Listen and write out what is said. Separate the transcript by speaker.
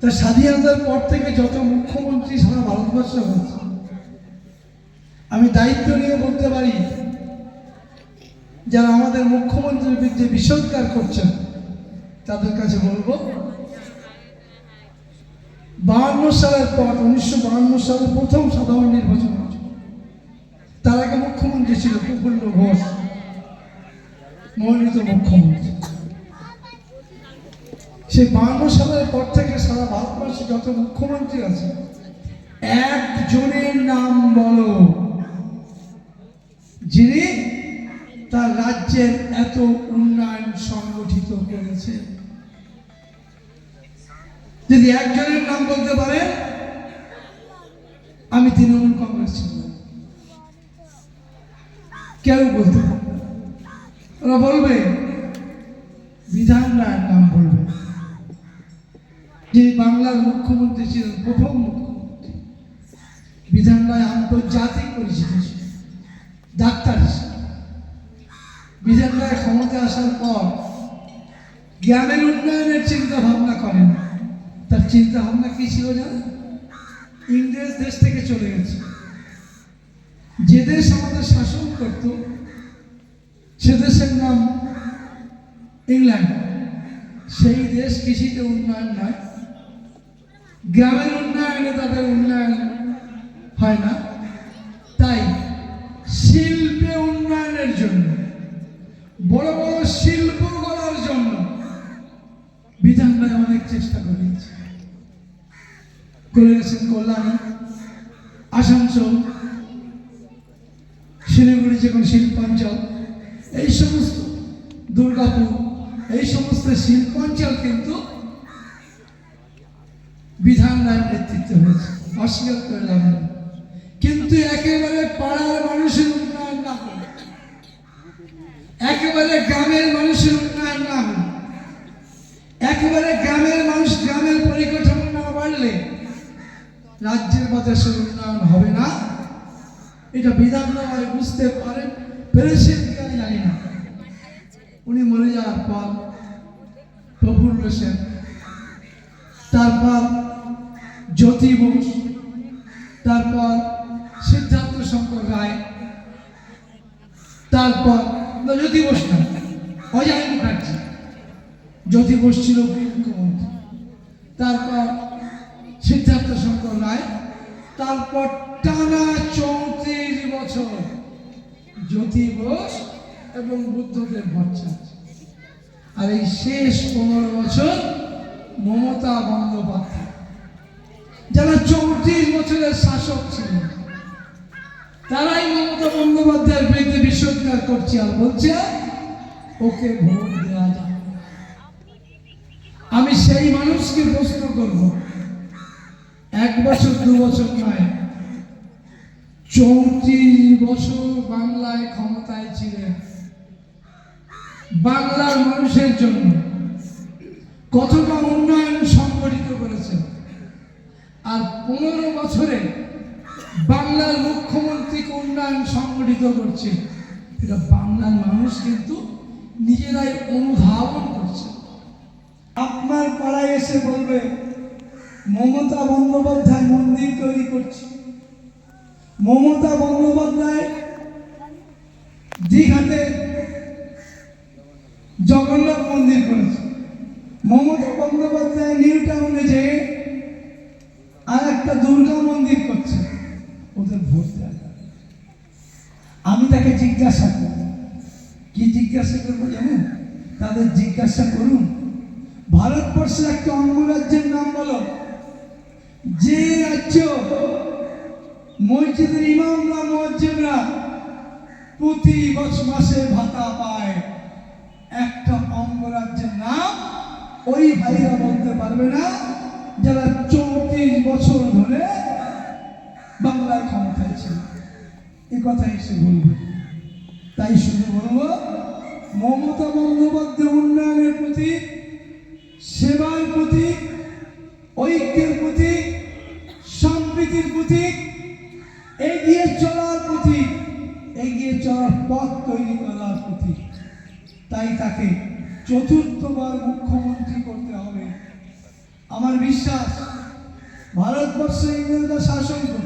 Speaker 1: তা স্বাধীনতার পর থেকে যত মুখ্যমন্ত্রী সারা ভারতবর্ষ হয়েছে, আমি দায়িত্ব নিয়ে বলতে পারি, যারা আমাদের মুখ্যমন্ত্রীর বিরুদ্ধে বিষোদ্গার করছেন, তাদের কাছে বলব, বাহান্ন সালের পর, উনিশশো বাহান্ন সালে প্রথম সাধারণ নির্বাচন তার আগে মুখ্যমন্ত্রী ছিল প্রফুল্ল ঘোষ। মনোনীত মুখ্যমন্ত্রী। সেই বান্ন সালের পর থেকে সারা ভারতবর্ষে যত মুখ্যমন্ত্রী আছে, একজনের নাম বলো। যিনি তার রাজ্যের এত উন্নয়ন সংগঠিত করেছে যদি একজনের নাম বলতে পারে, আমি তৃণমূল কংগ্রেস ছিলাম। কেউ বলতে পারবে না। ওরা বলবে বিধান রায়ের নাম বলবে। যে বাংলার মুখ্যমন্ত্রী ছিলেন, প্রথম মুখ্যমন্ত্রী। বিধান রায় আন্তর্জাতিক পরিচিত ছিলেন। ডাক্তার বিধান রায় ক্ষমতা আসার পর জ্ঞানের উন্নয়নের চিন্তা ভাবনা করেন। তার চিন্তা ভাবনা কি ছিল জানেন? ইংরেজ দেশ থেকে চলে গেছে। যে দেশ আমাদের শাসন করত সে দেশের নাম ইংল্যান্ড। সেই দেশ কৃষিতে উন্নয়ন নয়। গ্রামের উন্নয়নে তাদের উন্নয়ন হয় না। তাই শিল্পে উন্নয়নের জন্য, বড় বড় শিল্প গড়ার জন্য বিধান রায় অনেক চেষ্টা করেছে। করে গেছেন কল্যাণী, আসানসোল, শিলিগুড়ি যেমন শিল্পাঞ্চল। এই সমস্ত দুর্গাপুর, এই সমস্ত শিল্পাঞ্চল কিন্তু বিধান রায়ের নেতৃত্বে হয়েছে, অস্বীকার করে লাভ কিন্তু একেবারে পাড়ার মানুষের উন্নয়ন না করে একেবারে গ্রামের মানুষের উন্নয়ন না হলে একেবারে গ্রামের মানুষ গ্রামের পরিকাঠামো না বাড়লে রাজ্যের বা দেশের উন্নয়ন হবে না। এটা বিধান রায় বুঝতে পারেন না উনি মরে যাওয়ার পর প্রফুল্ল সেন তারপর জ্যোতি বোস তারপর সিদ্ধার্থ শঙ্কর রায় তারপর জ্যোতি বোস না, অজয় মুখার্জি। জ্যোতি বোস ছিল মুখ্যমন্ত্রী তারপর সিদ্ধার্থ শঙ্কর রায়, তারপর টানা চৌত্রিশ বছর জ্যোতি বোস এবং বুদ্ধদেব ভট্টাচার্য আর এই শেষ পনেরো বছর মমতা বন্দ্যোপাধ্যায়, যারা চৌত্রিশ বছরের শাসক ছিলেন, তারাই মমতা বন্দ্যোপাধ্যায়ের বিরুদ্ধে বিশ্বজ্ঞার করছে আর বলছে, ওকে ভোট দেওয়া যাবে আমি সেই মানুষকে প্রশ্ন করব, এক বছর, দু বছর নয়, চৌত্রিশ বছর বাংলায় ক্ষমতায় ছিলেন বাংলার মানুষের জন্য কতটা উন্নয়ন সংগঠিত করেছেন আর পনেরো বছরে বাংলার মুখ্যমন্ত্রীকে উন্নয়ন সংগঠিত করছে। এটা বাংলার মানুষ কিন্তু নিজেরাই অনুধাবন করছে। আপনার পাড়ায় এসে বলবে, মমতা বন্দ্যোপাধ্যায় মন্দির তৈরি করছে। মমতা বন্দ্যোপাধ্যায় দীঘাতে জগন্নাথ মন্দির করেছে। মমতা বন্দ্যোপাধ্যায় নিউ টাউনে যে আর একটা দুর্গা মন্দির করছে। ওদের ভোট যাবে আমি তাকে জিজ্ঞাসা করব কি জিজ্ঞাসা করব জানেন? তাদের জিজ্ঞাসা করুন। ভারতবর্ষের একটা অঙ্গরাজ্যের নাম বলো। যে রাজ্য মসজিদের ইমামরা মসজিদরা প্রতি বছর মাসে ভাতা পায় অঙ্গরাজ্যের নাম ওই ভাইরা বলতে পারবে না, যারা চৌত্রিশ বছর ধরে বাংলার ক্ষমতায় ছিল। এই কথা এসে বলবে। তাই শুধু বলব, মমতা বন্দ্যোপাধ্যায় উন্নয়নের প্রতি সেবার প্রতি ঐক্যের প্রতি সম্প্রীতির প্রতি এগিয়ে চলার প্রতি এগিয়ে চলার পথ তৈরি করার প্রতি তাই তাকে চতুর্থবার মুখ্যমন্ত্রী করতে হবে। আমার বিশ্বাস ভারতবর্ষে ইংরেজরা শাসন করত